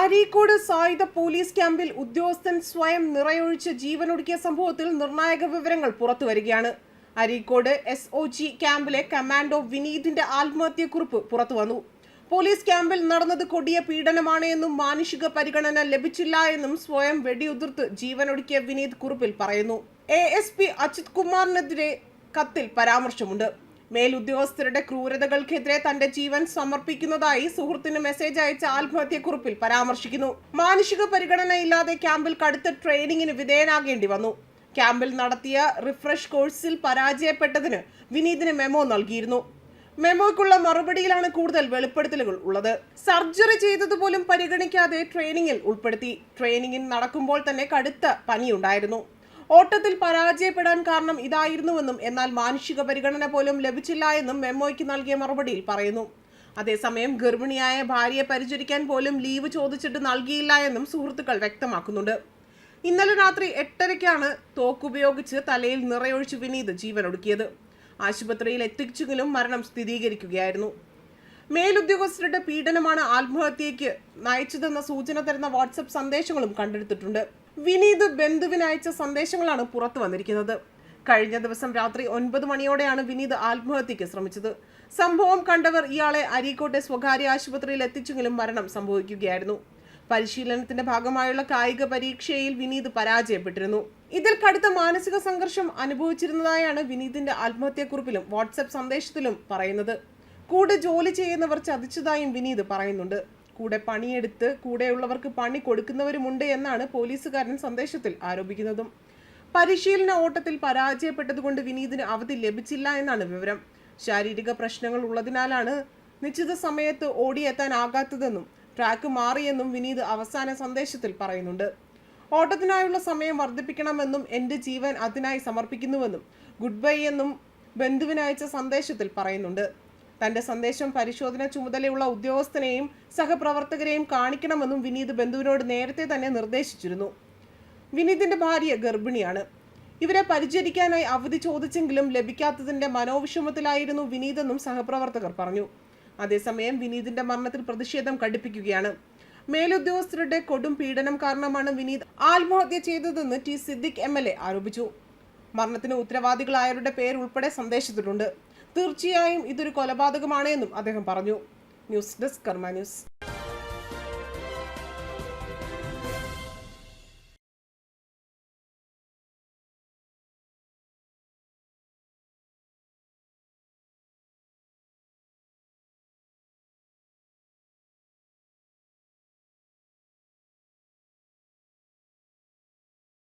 അരീക്കോട് സായുധ പോലീസ് ക്യാമ്പിൽ ഉദ്യോഗസ്ഥൻ സ്വയം നിറയൊഴിച്ച് ജീവനൊടുക്കിയ സംഭവത്തിൽ നിർണായക വിവരങ്ങൾ പുറത്തുവരികയാണ്. അരീക്കോട് എസ് ഒ ജി ക്യാമ്പിലെ കമാൻഡോ വിനീതിന്റെ ആത്മഹത്യക്കുറിപ്പ് പുറത്തു വന്നു പോലീസ് ക്യാമ്പിൽ നടന്നത് കൊടിയ പീഡനമാണ് എന്നും മാനുഷിക പരിഗണന ലഭിച്ചില്ല എന്നും സ്വയം വെടിയുതിർത്ത് ജീവനൊടുക്കിയ വിനീത് കുറിപ്പിൽ പറയുന്നു. എ എസ് പി അജിത് കുമാറിനെതിരെ കത്തിൽ പരാമർശമുണ്ട്. മേലുദ്യോഗസ്ഥരുടെ ക്രൂരതകൾക്കെതിരെ തന്റെ ജീവൻ സമർപ്പിക്കുന്നതായി സുഹൃത്തിന് മെസ്സേജ് അയച്ച ആത്മഹത്യക്കുറിപ്പിൽ പരാമർശിക്കുന്നു. മാനുഷിക പരിഗണനയില്ലാതെ ക്യാമ്പിൽ കടുത്ത ട്രെയിനിങ്ങിന് വിധേയനാകേണ്ടി വന്നു. ക്യാമ്പിൽ നടത്തിയ റിഫ്രഷ് കോഴ്സിൽ പരാജയപ്പെട്ടതിന് വിനീതിന് മെമോ നൽകിയിരുന്നു. മെമ്മോയ്ക്കുള്ള മറുപടിയിലാണ് കൂടുതൽ വെളിപ്പെടുത്തലുകൾ ഉള്ളത്. സർജറി ചെയ്തതുപോലും പരിഗണിക്കാതെ ട്രെയിനിങ്ങിൽ ഉൾപ്പെടുത്തി. ട്രെയിനിങ്ങിൽ നടക്കുമ്പോൾ തന്നെ കടുത്ത പനിയുണ്ടായിരുന്നു. ഓട്ടത്തിൽ പരാജയപ്പെടാൻ കാരണം ഇതായിരുന്നുവെന്നും എന്നാൽ മാനുഷിക പരിഗണന പോലും ലഭിച്ചില്ല എന്നും മെമ്മോയ്ക്ക് നൽകിയ മറുപടിയിൽ പറയുന്നു. അതേസമയം ഗർഭിണിയായ ഭാര്യയെ പരിചരിക്കാൻ പോലും ലീവ് ചോദിച്ചിട്ട് നൽകിയില്ല എന്നും സുഹൃത്തുക്കൾ വ്യക്തമാക്കുന്നുണ്ട്. ഇന്നലെ രാത്രി എട്ടരയ്ക്കാണ് തോക്കുപയോഗിച്ച് തലയിൽ നിറയൊഴിച്ച് വിനീത് ജീവനൊടുക്കിയത്. ആശുപത്രിയിൽ എത്തിച്ചെങ്കിലും മരണം സ്ഥിരീകരിക്കുകയായിരുന്നു. മേലുദ്യോഗസ്ഥരുടെ പീഡനമാണ് ആത്മഹത്യയ്ക്ക് നയിച്ചതെന്ന സൂചന തരുന്ന വാട്സപ്പ് സന്ദേശങ്ങളും കണ്ടെടുത്തിട്ടുണ്ട്. വിനീത് ബന്ധുവിന് അയച്ച സന്ദേശങ്ങളാണ് പുറത്തു വന്നിരിക്കുന്നത്. കഴിഞ്ഞ ദിവസം രാത്രി ഒൻപത് മണിയോടെയാണ് വിനീത് ആത്മഹത്യയ്ക്ക് ശ്രമിച്ചത്. സംഭവം കണ്ടവർ ഇയാളെ അരീക്കോട്ടെ സ്വകാര്യ ആശുപത്രിയിൽ എത്തിച്ചെങ്കിലും മരണം സംഭവിക്കുകയായിരുന്നു. പരിശീലനത്തിന്റെ ഭാഗമായുള്ള കായിക പരീക്ഷയിൽ വിനീത് പരാജയപ്പെട്ടിരുന്നു. ഇതിൽ കടുത്ത മാനസിക സംഘർഷം അനുഭവിച്ചിരുന്നതായാണ് വിനീതിന്റെ ആത്മഹത്യാക്കുറിപ്പിലും വാട്സപ്പ് സന്ദേശത്തിലും പറയുന്നത്. കൂടെ ജോലി ചെയ്യുന്നവർ ചതിച്ചതായും വിനീത് പറയുന്നുണ്ട്. കൂടെ പണിയെടുത്ത് കൂടെയുള്ളവർക്ക് പണി കൊടുക്കുന്നവരുമുണ്ട് എന്നാണ് പോലീസുകാരൻ സന്ദേശത്തിൽ ആരോപിക്കുന്നതും. പരിശീലന ഓട്ടത്തിൽ പരാജയപ്പെട്ടതുകൊണ്ട് വിനീതിന് അവധി ലഭിച്ചില്ല എന്നാണ് വിവരം. ശാരീരിക പ്രശ്നങ്ങൾ ഉള്ളതിനാലാണ് നിശ്ചിത സമയത്ത് ഓടിയെത്താനാകാത്തതെന്നും ട്രാക്ക് മാറിയെന്നും വിനീത് അവസാന സന്ദേശത്തിൽ പറയുന്നുണ്ട്. ഓട്ടത്തിനായുള്ള സമയം വർദ്ധിപ്പിക്കണമെന്നും എന്റെ ജീവൻ അതിനായി സമർപ്പിക്കുന്നുവെന്നും ഗുഡ് ബൈ എന്നും ബന്ധുവിനയച്ച സന്ദേശത്തിൽ പറയുന്നുണ്ട്. തന്റെ സന്ദേശം പരിശോധന ചുമതലയുള്ള ഉദ്യോഗസ്ഥനെയും സഹപ്രവർത്തകരെയും കാണിക്കണമെന്നും വിനീത് ബന്ധുവിനോട് നേരത്തെ തന്നെ നിർദ്ദേശിച്ചിരുന്നു. വിനീതിന്റെ ഭാര്യ ഗർഭിണിയാണ്. ഇവരെ പരിചരിക്കാനായി അവധി ചോദിച്ചെങ്കിലും ലഭിക്കാത്തതിന്റെ മനോവിഷമത്തിലായിരുന്നു വിനീതെന്നും സഹപ്രവർത്തകർ പറഞ്ഞു. അതേസമയം വിനീതിന്റെ മരണത്തിൽ പ്രതിഷേധം കടുപ്പിക്കുകയാണ്. മേലുദ്യോഗസ്ഥരുടെ കൊടും പീഡനം കാരണമാണ് വിനീത് ആത്മഹത്യ ചെയ്തതെന്ന് ടി സിദ്ദിഖ് എം ആരോപിച്ചു. മരണത്തിന് ഉത്തരവാദികളായവരുടെ പേരുൾപ്പെടെ സന്ദേശത്തിലുണ്ട്. തീർച്ചയായും ഇതൊരു കൊലപാതകമാണ് എന്നും അദ്ദേഹം പറഞ്ഞു. News desk Karma news.